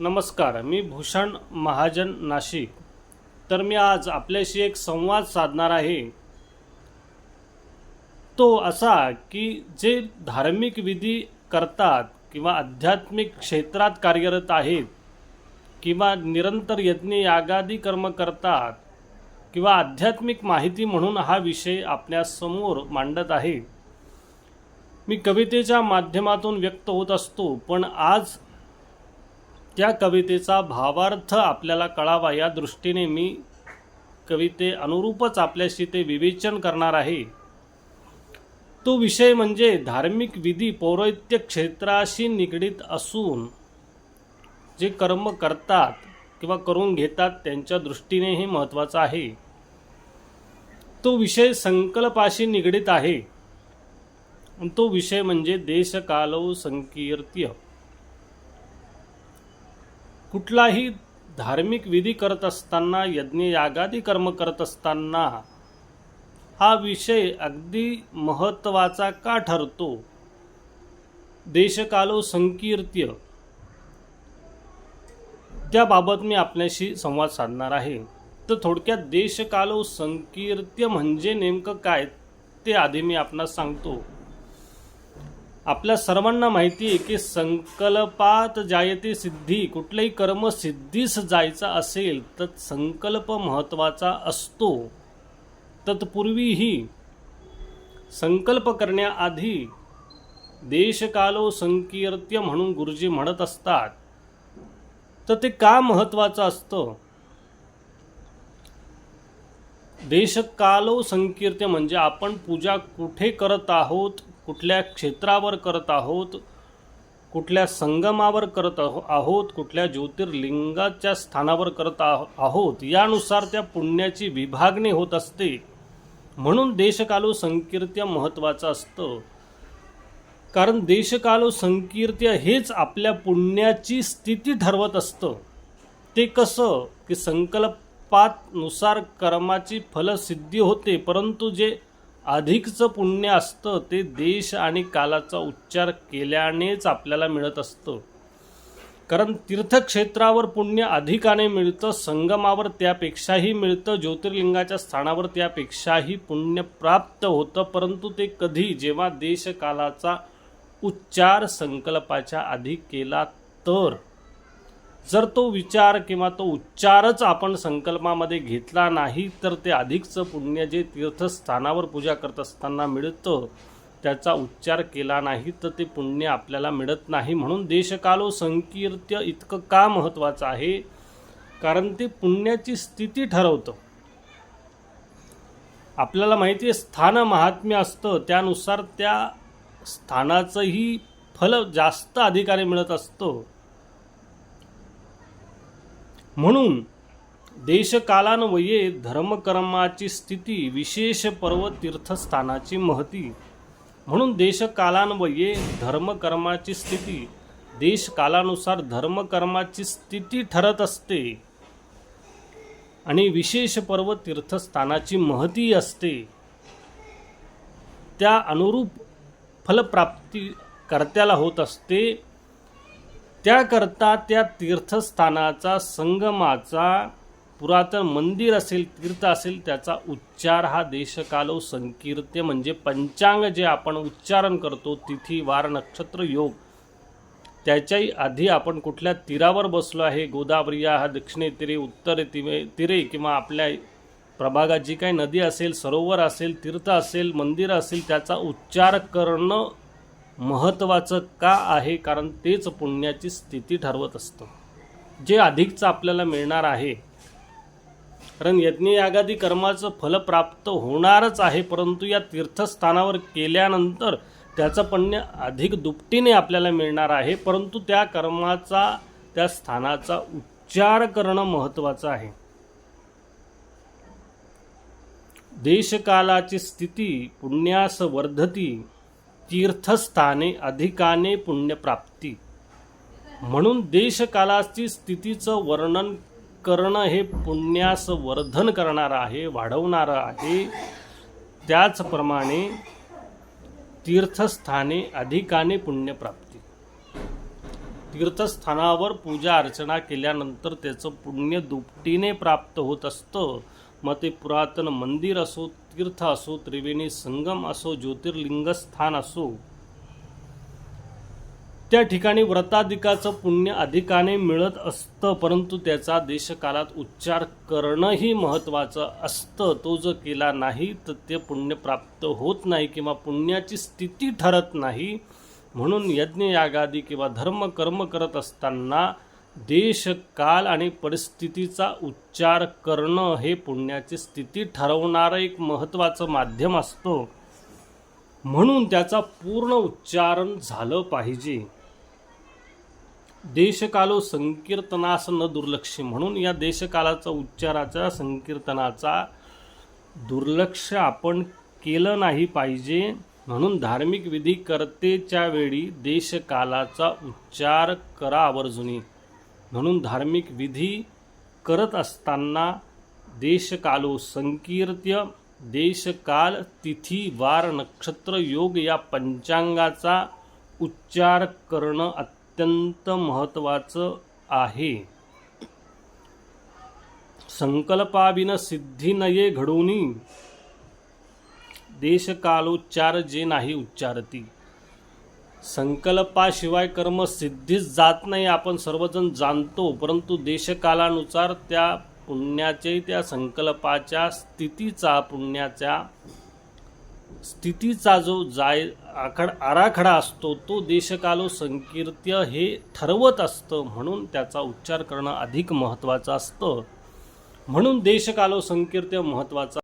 नमस्कार मी भूषण महाजन नाशिक. तर मी आज आपल्याशी एक संवाद साधणार आहे. तो असा की जे धार्मिक विधी करतात किंवा आध्यात्मिक क्षेत्रात कार्यरत आहेत किंवा निरंतर यज्ञ यागादी कर्म करतात किंवा आध्यात्मिक माहिती म्हणून हा विषय आपल्यासमोर मांडत आहे मी कवितेच्या माध्यमातून व्यक्त होत असतो पण आज त्या कवितेचा भावार्थ आपल्याला कळावा. या दृष्टीने मी कविते अनुरूपच आपल्याशी ते विवेचन करणार आहे. तो विषय म्हणजे धार्मिक विधी पौरोहित्य क्षेत्राशी निगडीत असून जे कर्म करतात किंवा करून घेतात त्यांच्या दृष्टीने हे महत्त्वाचं आहे. तो विषय संकल्पाशी निगडीत आहे. तो विषय म्हणजे देशकालव संकीर्त्य. कुठलाही धार्मिक विधी करत असताना यज्ञ यागादी कर्म करत असताना हा विषय अगदी महत्त्वाचा का ठरतो? देशकालो संकीर्त्य. त्याबाबत मी आपल्याशी संवाद साधणार आहे. तर थोडक्यात देशकालो संकीर्त्य म्हणजे नेमकं काय? ते आधी मी आपणास सांगतो. आपल्या सर्वांना माहिती आहे की संकल्पात जायते सिद्धी कुठलंही कर्म सिद्धीस जायचं असेल तर संकल्प महत्त्वाचा असतो. तत्पूर्वीही संकल्प करण्याआधी देशकालो संकीर्त्य म्हणून गुरुजी म्हणत असतात. तर ते का महत्त्वाचं असतं? देशकालो संकीर्त्य म्हणजे आपण पूजा कुठे करत आहोत? कुठल्या क्षेत्रावर करत आहोत कुठल्या संगमावर करत आहो- आहोत कुठल्या ज्योतिर्लिंगाच्या स्थानावर करत आहो- आहोत यानुसार त्या पुण्याची विभागणी होत असते. म्हणून देशकालो संकीर्त्य महत्त्वाचं असतं. कारण देशकालो संकीर्त्य हेच आपल्या पुण्याची स्थिती ठरवत असतं. ते कसं की संकल्पातनुसार कर्माची फलसिद्धी होते परंतु जे अधिकचं पुण्य असतं ते देश आणि कालाचा उच्चार केल्यानेच आपल्याला मिळत असतं. कारण तीर्थक्षेत्रावर पुण्य अधिकाने मिळतं संगमावर त्यापेक्षाही मिळतं ज्योतिर्लिंगाच्या स्थानावर त्यापेक्षाही पुण्य प्राप्त होतं परंतु ते कधी जेव्हा देशकालाचा उच्चार संकल्पाच्या आधी केला तर? जर तो विचार किंवा तो उच्चारच आपण संकल्पामध्ये घेतला नाही तर ते अधिकचं पुण्य जे तीर्थस्थानावर पूजा करत असताना मिळतं त्याचा उच्चार केला नाही तर ते पुण्य आपल्याला मिळत नाही. म्हणून देशकालो संकीर्त्य इतकं का महत्त्वाचं आहे? कारण ते पुण्याची स्थिती ठरवतं. आपल्याला माहिती आहे स्थान महात्म्य असतं त्यानुसार त्या स्थानाचंही फल जास्त अधिकारी मिळत असतं. म्हणून देशकालान्वये धर्मकर्माची स्थिती विशेष पर्व तीर्थस्थानाची महती. म्हणून देशकालान्वये धर्मकर्माची स्थिती देशकालानुसार धर्मकर्माची स्थिती ठरत असते. आणि विशेष पर्व तीर्थस्थानाची महती असते. त्या अनुरूप फलप्राप्ती कर्त्याला होत असते. त्याकरता त्या तीर्थस्थानाचा संगमाचा पुरातन मंदिर असेल तीर्थ असेल त्याचा उच्चार हा देशकालो संकीर्त्य म्हणजे पंचांग जे आपण उच्चारण करतो तिथी वार नक्षत्र योग. त्याच्याही आधी आपण कुठल्या तीरावर बसलो आहे गोदावरी हा दक्षिणे तिरे उत्तर तिरे तिरे किंवा आपल्या प्रभागात जी काही नदी असेल सरोवर असेल तीर्थ असेल मंदिर असेल त्याचा उच्चार करणं महत्त्वाचं का आहे? कारण तेच पुण्याची स्थिती ठरवत असतं. जे अधिकचं आपल्याला मिळणार आहे. कारण यज्ञयागादी कर्माचं फल प्राप्त होणारच आहे परंतु या तीर्थस्थानावर केल्यानंतर त्याचं पुण्य अधिक दुपटीने आपल्याला मिळणार आहे परंतु त्या कर्माचा त्या स्थानाचा उच्चार करणं महत्त्वाचं आहे. देशकालाची स्थिती पुण्यास वर्धती तीर्थस्थाने अधिकाने पुण्यप्राप्ती. म्हणून देशकालाची स्थितीचं वर्णन करणं हे पुण्यास वर्धन करणारं आहे वाढवणारं आहे. त्याचप्रमाणे तीर्थस्थाने अधिकाने पुण्यप्राप्ती. तीर्थस्थानावर पूजा अर्चना केल्यानंतर त्याचं पुण्य दुपटीने प्राप्त होत असतं. मग ते पुरातन मंदिर असो तीर्थ असो त्रिवेणी संगम असो ज्योतिर्लिंग स्थान असो त्या ठिकाणी व्रताधिकाचं पुण्य अधिकाने मिळत असतं परंतु त्याचा देशकालात उच्चार करणंही महत्त्वाचं असतं. तो जर केला नाही तर ते पुण्य प्राप्त होत नाही किंवा पुण्याची स्थिती ठरत नाही. म्हणून यज्ञ यागादी किंवा धर्म कर्म करत असताना देश काल आणि परिस्थितीचा उच्चार करणं हे पुण्याची स्थिती ठरवणारं एक महत्त्वाचं माध्यम असतो. म्हणून त्याचा पूर्ण उच्चारण झालं पाहिजे. देशकालो संकीर्तनास न दुर्लक्ष म्हणून या देशकालाचा उच्चाराचा संकीर्तनाचा दुर्लक्ष आपण केलं नाही पाहिजे. म्हणून धार्मिक विधी करतेच्या वेळी देशकालाचा उच्चार करा आवर्जुनी. म्हणून धार्मिक विधी करत असताना देशकालो संकीर्त्य देशकाल तिथी वार नक्षत्र योग या पंचांगाचा उच्चार करणं अत्यंत महत्त्वाचं आहे. संकल्पाविन सिद्धी नये देशकालोच्चार जे नाही उच्चारती. संकल्पाशिवाय कर्म सिद्धीच जात नाही आपण सर्वजण जाणतो. परंतु देशकालानुसार त्या पुण्याचे त्या संकल्पाच्या स्थितीचा पुण्याच्या स्थितीचा जो जाय आखड आराखडा असतो तो देशकालो संकीर्त्य हे ठरवत असतं म्हणून त्याचा उच्चार करणं अधिक महत्त्वाचं असतं. म्हणून देशकालो संकीर्त्य महत्त्वाचा